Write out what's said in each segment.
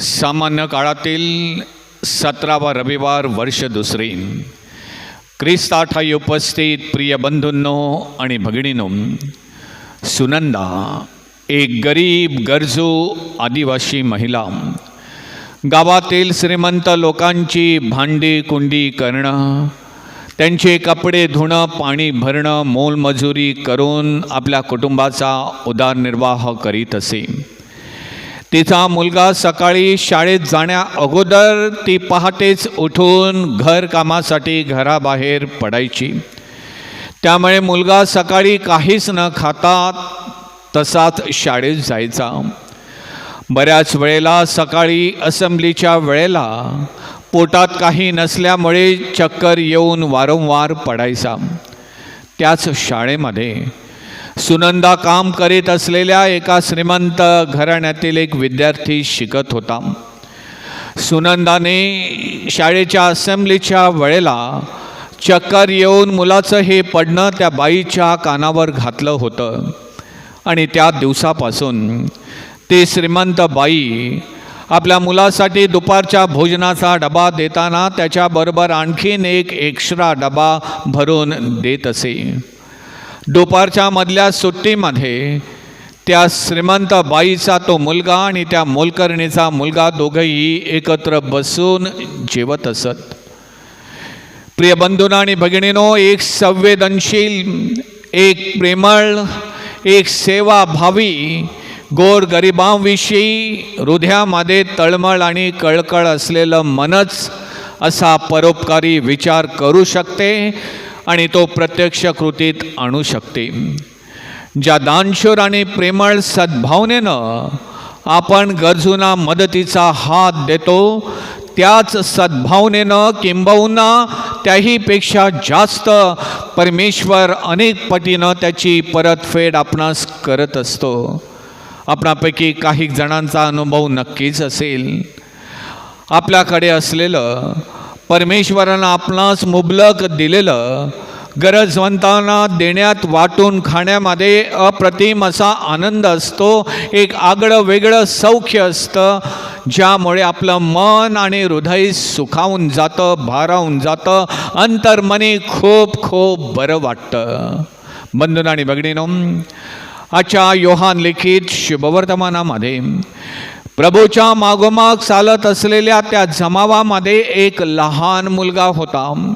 सामान्य काळातील सतरावा रविवार वर्ष दुसरी. ख्रिस्ताठाई उपस्थित प्रिय बंधूंनो आणि भगिनीनो सुनंदा एक गरीब गरजू आदिवासी महिला गावातील श्रीमंत लोकांची भांडी कुंडी करणं त्यांचे कपडे धुणं पाणी भरणं मोलमजुरी करून आपल्या कुटुंबाचा उदारनिर्वाह करीत असे. तिचा मुलगा सकाळी शाळेत जाण्या अगोदर ती पहाटेच उठून घरकामासाठी घराबाहेर पडायची. त्यामुळे मुलगा सकाळी काहीच न खाता तसाच शाळेत जायचा. बऱ्याच वेळेला सकाळी असेंब्लीच्या वेळेला पोटात काही नसल्यामुळे चक्कर येऊन वारंवार पडायचा. त्याच शाळेमध्ये सुनंदा काम करीत असलेल्या एका श्रीमंत घराण्यातील एक विद्यार्थी शिकत होता. सुनंदाने शाळेच्या असेंब्लीच्या वेळेला चक्कर येऊन मुलाचं हे पडणं त्या बाईच्या कानावर घातलं होतं. आणि त्या दिवसापासून ते श्रीमंत बाई आपल्या मुलासाठी दुपारच्या भोजनाचा डबा देताना त्याच्याबरोबर आणखीन एक एक्स्ट्रा डबा भरून देत असे. दुपारच्या मधल्या सुट्टीमध्ये त्या श्रीमंत बाईचा तो मुलगा आणि त्या मोलकर्णीचा मुलगा दोघंही एकत्र बसून जेवत असत. प्रिय बंधून आणि भगिनीनो एक संवेदनशील एक प्रेमळ एक सेवाभावी गोर गरिबांविषयी हृदयामध्ये तळमळ आणि कळकळ असलेलं मनच असा परोपकारी विचार करू शकते. आणि तो प्रत्यक्ष कृतीत आणू शकते. ज्या दानशूर आणि प्रेमळ सद्भावनेनं आपण गरजूंना मदतीचा हात देतो त्याच सद्भावनेनं किंबहुना त्याहीपेक्षा जास्त परमेश्वर अनेक पटीनं त्याची परतफेड आपणास करत असतो. आपणापैकी काही जणांचा अनुभव नक्कीच असेल. आपल्याकडे असलेलं परमेश्वरानं आपणास मुबलक दिलेलं गरजवंतांना देण्यात वाटून खाण्यामध्ये अप्रतिम असा आनंद असतो. एक आगळं वेगळं सौख्य असतं ज्यामुळे आपलं मन आणि हृदय सुखावून जातं भारावून जातं. अंतर्मनी खूप खूप बरं वाटतं. बंधून आणि बघणीनो आजच्या योहान लिखित शुभवर्तमानामध्ये प्रभूच्या मागोमाग चालत असलेल्या त्या जमावामध्ये एक लहान मुलगा होता.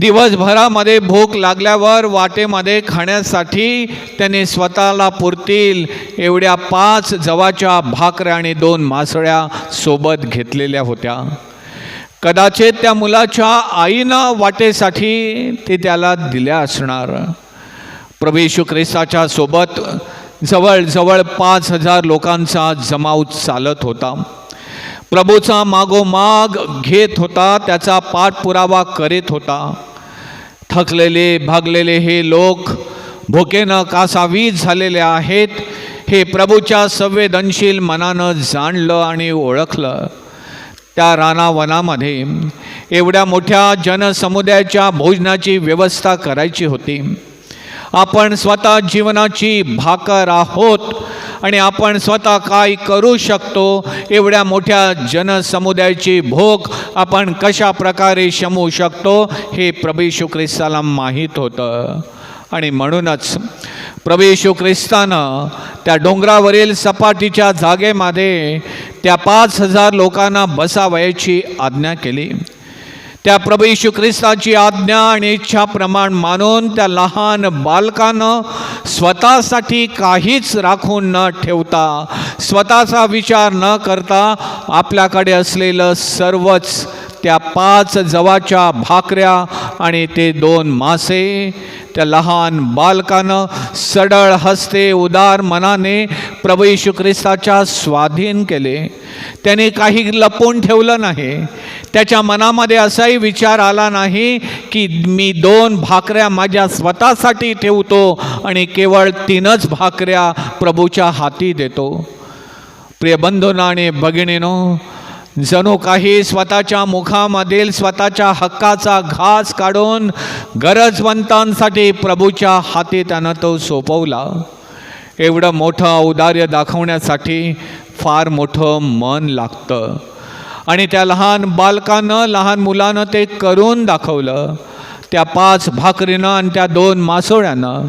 दिवसभरामध्ये भूक लागल्यावर वाटेमध्ये खाण्यासाठी त्याने स्वतःला पुरतील एवढ्या पाच जवाच्या भाकऱ्या आणि दोन मासळ्या सोबत घेतलेल्या होत्या. कदाचित त्या मुलाच्या आईनं वाटेसाठी ते त्याला दिल्या असणार. प्रभू येशू ख्रिस्ताच्या सोबत जवळजवळ पाच हजार लोकांचा जमाव चालत होता. प्रभूचा मागोमाग घेत होता त्याचा पाठपुरावा करीत होता. थकलेले भागलेले हे लोक भुकेनं कासावीज झालेले आहेत. हे प्रभूच्या संवेदनशील मनानं जाणलं आणि ओळखलं. त्या रानावनामध्ये एवढ्या मोठ्या जनसमुदायाच्या भोजनाची व्यवस्था करायची होती. आपण स्वतः जीवनाची भाकर आहोत. आणि आपण स्वतः काय करू शकतो? एवढ्या मोठ्या जनसमुदायाची भोक आपण कशा प्रकारे शमवू शकतो? हे प्रभू ख्रिस्ताला माहीत होतं. आणि म्हणूनच प्रभू ख्रिस्तानं त्या डोंगरावरील सपाटीच्या जागेमध्ये त्या पाच हजार लोकांना बसावयाची आज्ञा केली. त्या प्रभू यशू ख्रिस्ताची आज्ञा आणि इच्छा प्रमाण मानून त्या लहान बालकानं स्वतःसाठी काहीच राखून न ठेवता स्वतःचा विचार न करता आपल्याकडे असलेलं सर्वच त्या पाच जवाच्या भाकऱ्या आणि ते दोन मासे त्या लहान बालकानं सडळ हस्ते उदार मनाने प्रभू ख्रिस्ताच्या स्वाधीन केले. त्याने काही लपवून ठेवलं नाही. त्याच्या मनामध्ये असाही विचार आला नाही की मी दोन भाकऱ्या माझ्या स्वतःसाठी ठेवतो आणि केवळ तीनच भाकऱ्या प्रभूच्या हाती देतो. प्रिय बंधूंना आणि भगिनीनो जणू काही स्वतःच्या मुखामधील स्वतःच्या हक्काचा घास काढून गरजवंतांसाठी प्रभूच्या हाती त्यानं तो सोपवला. एवढं मोठं औदार्य दाखवण्यासाठी फार मोठं मन लागतं. आणि त्या लहान बालकानं लहान मुलानं ते करून दाखवलं. त्या पाच भाकरीनं आणि त्या दोन मासोळ्यानं.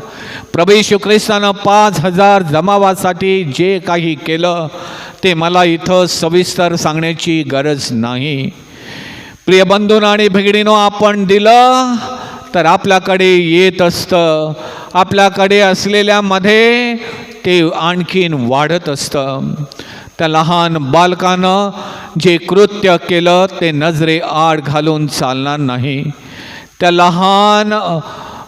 प्रभू ख्रिस्तानं पाच हजार जमावासाठी जे काही केलं ते मला इथं सविस्तर सांगण्याची गरज नाही. प्रिय बंधून आणि भगिनीनो आपण दिलं तर आपल्याकडे येत असतं. आपल्याकडे असलेल्यामध्ये ते आणखीन वाढत असतं. त्या लहान बालकानं जे कृत्य केलं ते नजरे आड घालून चालणार नाही. त्या लहान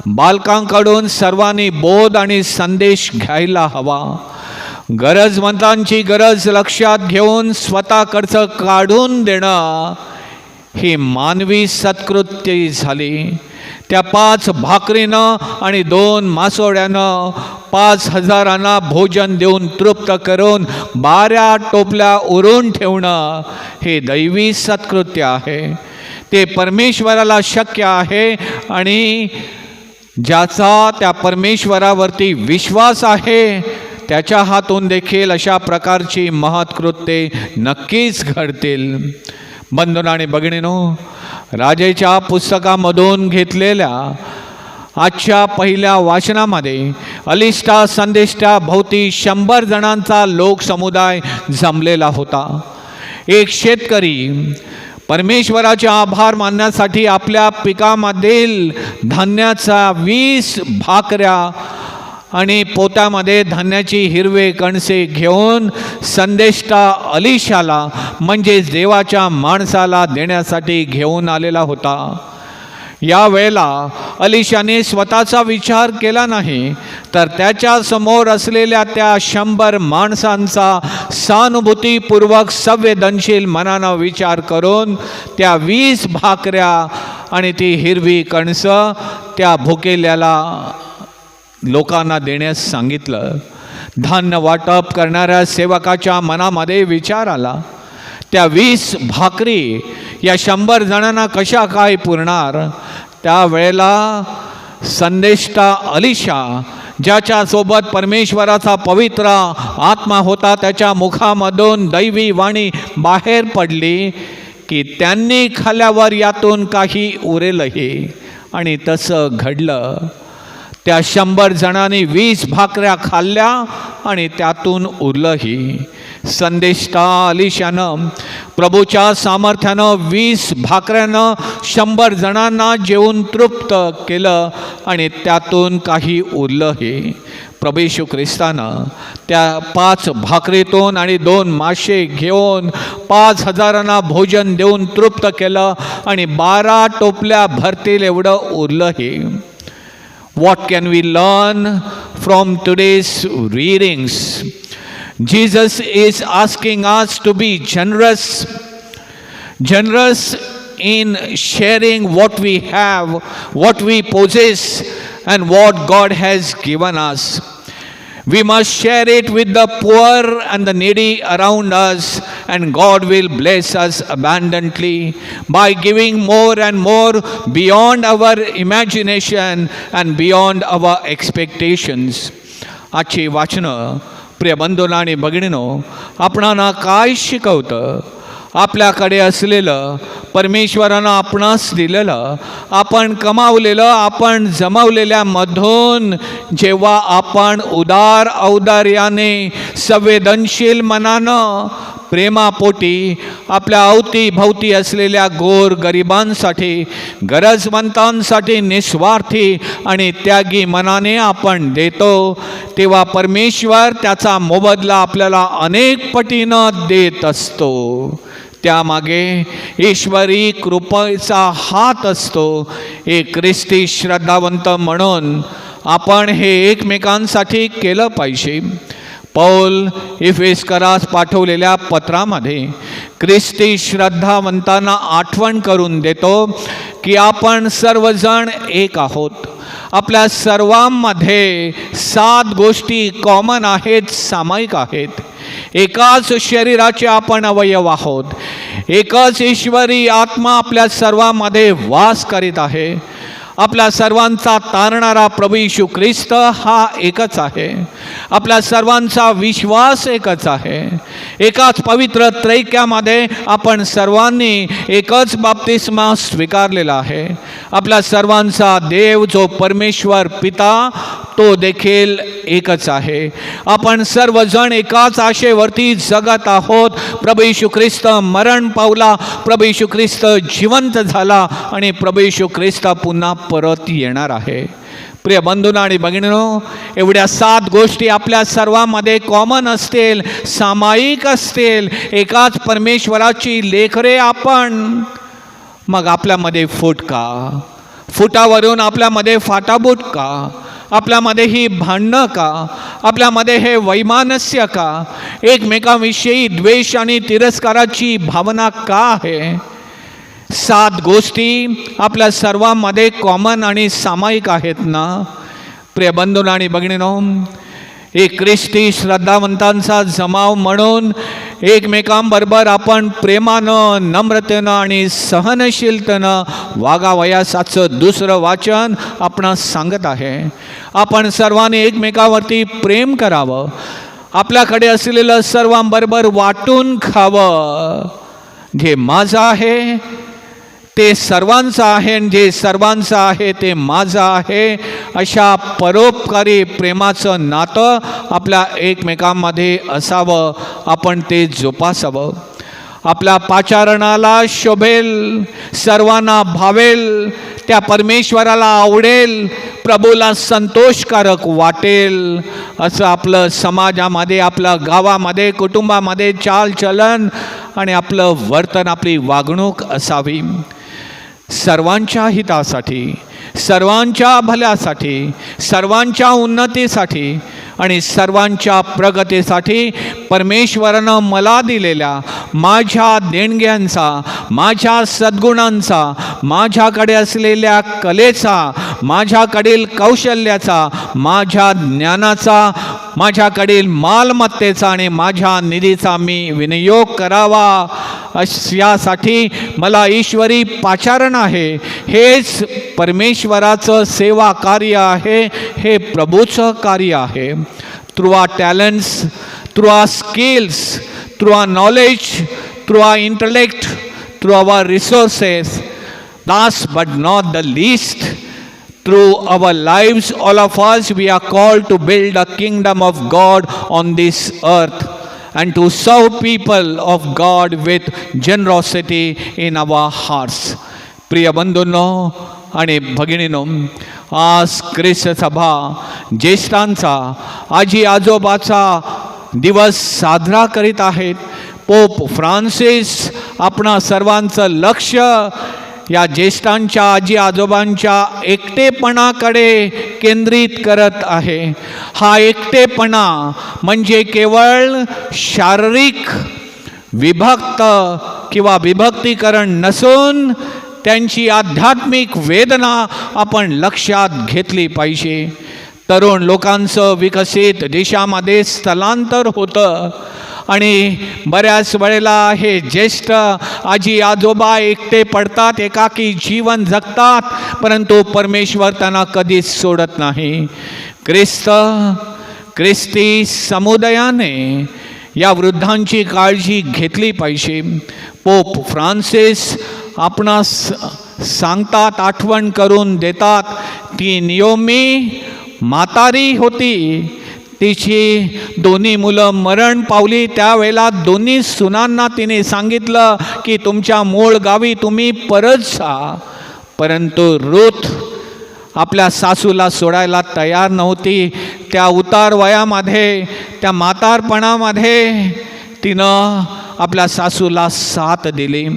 बालकांकडून सर्वांनी बोध आणि संदेश घ्यायला हवा. गरजवंतांची गरज लक्षात घेऊन स्वतःकडचं काढून देणं ही मानवी सत्कृत्य झाली. त्या पाच भाकरीनं आणि दोन मासोड्यानं पाच हजारांना भोजन देऊन तृप्त करून बाऱ्या टोपल्या उरून ठेवणं हे दैवी सत्कृत्य आहे. ते परमेश्वराला शक्य आहे आणि ज्याचा त्या परमेश्वरावरती विश्वास आहे त्याच्या हातून देखील अशा प्रकारची महत्कृत्ये नक्कीच घडतील. बंधून आणि भगिनीनो राजेच्या पुस्तकामधून घेतलेल्या आजच्या पहिल्या वाचनामध्ये अलिष्टा संदेष्टा भोवती शंभर जणांचा लोकसमुदाय जमलेला होता. एक शेतकरी परमेश्वराचे आभार मानण्यासाठी आपल्या पिकामधील धान्याचा वीस भाकऱ्या आणि पोत्यामध्ये धान्याची हिरवे कणसे घेऊन संदेष्टा अलिशाला म्हणजेच देवाच्या माणसाला देण्यासाठी घेऊन आलेला होता. यावेळेला अलिशाने स्वतःचा विचार केला नाही तर त्याच्यासमोर असलेल्या त्या शंभर माणसांचा सहानुभूतीपूर्वक संवेदनशील मनानं विचार करून त्या वीस भाकऱ्या आणि ती हिरवी कणसं त्या भुकेल्याला लोकांना देण्यास सांगितलं. धान्य वाटप करणाऱ्या सेवकाच्या मनामध्ये विचार आला. त्या वीस भाकरी या शंभर जणांना कशा काय पुरणार? त्यावेळेला संदेष्टा अलिशा ज्याच्यासोबत परमेश्वराचा पवित्र आत्मा होता त्याच्या मुखामधून दैवी वाणी बाहेर पडली की त्यांनी खाल्यावर यातून काही उरेलही. आणि तसं घडलं. त्या शंभर जणांनी वीस भाकऱ्या खाल्ल्या आणि त्यातून उरलंही. संदेष्टा आलिशानं. प्रभूच्या सामर्थ्यानं वीस भाकऱ्यानं शंभर जणांना जेवून तृप्त केलं आणि त्यातून काही उरलंही. प्रभेशू ख्रिस्तानं त्या पाच भाकरीतून आणि दोन मासे घेऊन पाच हजारांना भोजन देऊन तृप्त केलं आणि बारा टोपल्या भरतील एवढं उरलंही. What can we learn from today's readings? Jesus is asking us to be generous, generous in sharing what we have, what we possess, and what God has given us. We must share it with the poor and the needy around us, and God will bless us abundantly by giving more and more beyond our imagination and beyond our expectations. आजची वाचनं प्रिय बंधून आणि भगिनीनो आपणाला काय शिकवतं आपल्याकडे असलेलं परमेश्वरानं आपणास दिलेलं आपण कमावलेलं आपण जमवलेल्यामधून जेव्हा आपण उदार औदार्याने संवेदनशील मनानं प्रेमापोटी आपल्या अवतीभवती असलेल्या गोर गरिबांसाठी गरजवंतांसाठी निस्वार्थी आणि त्यागी मनाने आपण देतो तेव्हा परमेश्वर त्याचा मोबदला आपल्याला अनेक पटीनं देत असतो. त्यामागे ईश्वरी कृपेचा हात असतो. एक ख्रिस्ती श्रद्धावंत म्हणून आपण हे एकमेकांसाठी केलं पाहिजे. पौल इफेस्करास पाठवलेल्या पत्रामध्ये ख्रिस्ती श्रद्धावंतांना आठवण करून देतो की आपण सर्वजण एक आहोत. आपल्या सर्वांमध्ये सात गोष्टी कॉमन आहेत सामायिक आहेत. एकाच शरीराचे आपण अवयव आहोत. एकच ईश्वरी आत्मा आपल्या सर्वांमध्ये वास करीत आहे. आपल्या सर्वांचा तारणारा प्रभू येशू ख्रिस्त हा एकच आहे. आपल्या सर्वांचा विश्वास एकच आहे. एकाच पवित्र त्रैक्यामध्ये आपण सर्वांनी एकच बाप्तिस्मा स्वीकारलेला आहे. आपल्या सर्वांचा देव जो परमेश्वर पिता तो देखील एकच आहे. आपण सर्वजण एकाच आशेवरती जगत आहोत. प्रभू येशू ख्रिस्त मरण पावला. प्रभू येशू ख्रिस्त जिवंत झाला आणि प्रभू येशू ख्रिस्त पुन्हा परत येणार आहे. प्रिय बंधून आणि भगिनीनो एवढ्या सात गोष्टी आपल्या सर्वांमध्ये कॉमन असतील सामायिक असतील. एकाच परमेश्वराची लेखरे आपण मग आपल्यामध्ये फूट का फुटावरून आपल्यामध्ये फाटाबूट का? आपल्यामध्ये ही भांडणं का? आपल्यामध्ये हे वैमानस्य का? एकमेकांविषयी द्वेष आणि तिरस्काराची भावना का आहे? सात गोष्टी आपल्या सर्वांमध्ये कॉमन आणि सामायिक आहेत ना? प्रिय बंधून आणि भगिनीनो एक ख्रिस्ती श्रद्धावंतांचा जमाव म्हणून एकमेकांबरोबर आपण प्रेमानं नम्रतेनं आणि सहनशीलतेनं वागावयासाचं दुसरं वाचन आपण सांगत आहे. आपण सर्वांनी एकमेकावरती प्रेम करावं. आपल्याकडे असलेलं सर्वांबरोबर वाटून खावं. जे माझं आहे ते सर्वांचं आहे आणि जे सर्वांचं आहे ते माझं आहे. अशा परोपकारी प्रेमाचं नातं आपल्या एकमेकांमध्ये असावं आपण ते जोपासावं. आपल्या पाचारणाला शोभेल सर्वांना भावेल त्या परमेश्वराला आवडेल प्रभूला संतोषकारक वाटेल. असं आपलं समाजामध्ये आपलं गावामध्ये कुटुंबामध्ये चालचलन आणि आपलं वर्तन आपली वागणूक असावी. सर्वांच्या हितासाठी सर्वांच्या भल्यासाठी सर्वांच्या उन्नतीसाठी आणि सर्वांच्या प्रगतीसाठी परमेश्वरानं मला दिलेल्या माझ्या देणग्यांचा माझ्या सद्गुणांचा माझ्याकडे असलेल्या कलेचा माझ्याकडील कौशल्याचा माझ्या ज्ञानाचा माझ्याकडील मालमत्तेचा आणि माझ्या निधीचा मी विनियोग करावा. अश यासाठी मला ईश्वरी पाचारण आहे. हेच परमेश्वराचं सेवा कार्य आहे. हे प्रभूचं कार्य आहे. Through ah talents through ah skills through ah knowledge through ah intellect through our resources last but not the least through our lives, all of us, we are called to build a kingdom of God on this earth. And to serve people of God with generosity in our hearts. प्रिय बंधूंनो आणि भगिनीनो आज ख्रिस्त सभा ज्येष्ठांचा आजी आजोबाचा दिवस साजरा करीत आहेत pope Francis आपणा सर्वांचं लक्ष या ज्येष्ठांच्या आजी आजोबांच्या एकटेपणाकडे केंद्रित करत आहे. हा एकटेपणा म्हणजे केवळ शारीरिक विभक्त किंवा विभक्तीकरण नसून त्यांची आध्यात्मिक वेदना आपण लक्षात घेतली पाहिजे. तरुण लोकांचं विकसित देशामध्ये स्थलांतर होतं. आणि बऱ्याच वेळेला हे ज्येष्ठ आजी आजोबा एकटे पडतात एकाकी जीवन जगतात परंतु परमेश्वर त्यांना कधीच सोडत नाही. ख्रिस्त ख्रिस्ती समुदायाने या वृद्धांची काळजी घेतली पाहिजे. पोप फ्रान्सिस आपणास सांगतात आठवण करून देतात ती नियोमी म्हातारी होती तिची दोन्ही मुलं मरण पावली. त्यावेळेला दोन्ही सुनांना तिने सांगितलं की तुमच्या मूळ गावी तुम्ही परत जा. परंतु रुथ आपल्या सासूला सोडायला तयार नव्हती. त्या उतार वयामध्ये त्या म्हातारपणामध्ये तिनं आपल्या सासूला साथ दिली.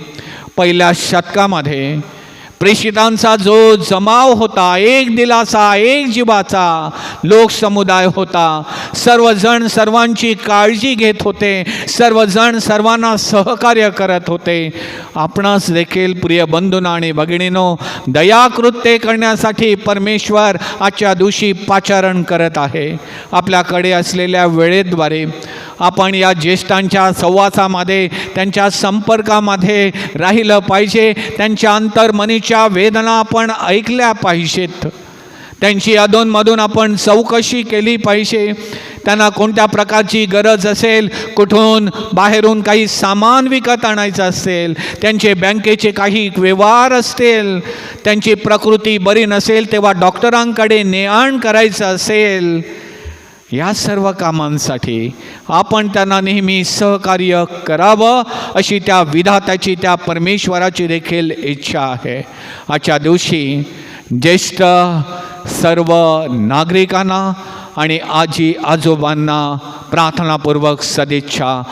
पहिल्या शतकामध्ये प्रेषितांचा जो जमाव होता एक दिलासा एक जीवाचा लोकसमुदाय होता. सर्वजण सर्वांची काळजी घेत होते. सर्वजण सर्वांना सहकार्य करत होते. आपणास देखील प्रिय बंधूंनो आणि भगिनीनो दयाकृत्य करण्यासाठी परमेश्वर आजच्या दिवशी पाचारण करत आहे. आपल्याकडे असलेल्या वेळेद्वारे आपण या ज्येष्ठांच्या सहवासामध्ये त्यांच्या संपर्कामध्ये राहिलं पाहिजे. त्यांच्या अंतर्मनीच्या वेदना आपण ऐकल्या पाहिजेत. त्यांची अधूनमधून आपण चौकशी केली पाहिजे. त्यांना कोणत्या प्रकारची गरज असेल कुठून बाहेरून काही सामान विकत आणायचं असेल त्यांचे बँकेचे काही व्यवहार असतील त्यांची प्रकृती बरी नसेल तेव्हा डॉक्टरांकडे नेआण करायचं असेल. या सर्व कामांसाठी आपण त्यांना नेहमी सहकार्य करावं अशी त्या विधात्याची त्या परमेश्वराची देखील इच्छा आहे. आजच्या दिवशी ज्येष्ठ सर्व नागरिकांना आणि आजी आजोबांना प्रार्थनापूर्वक सदिच्छा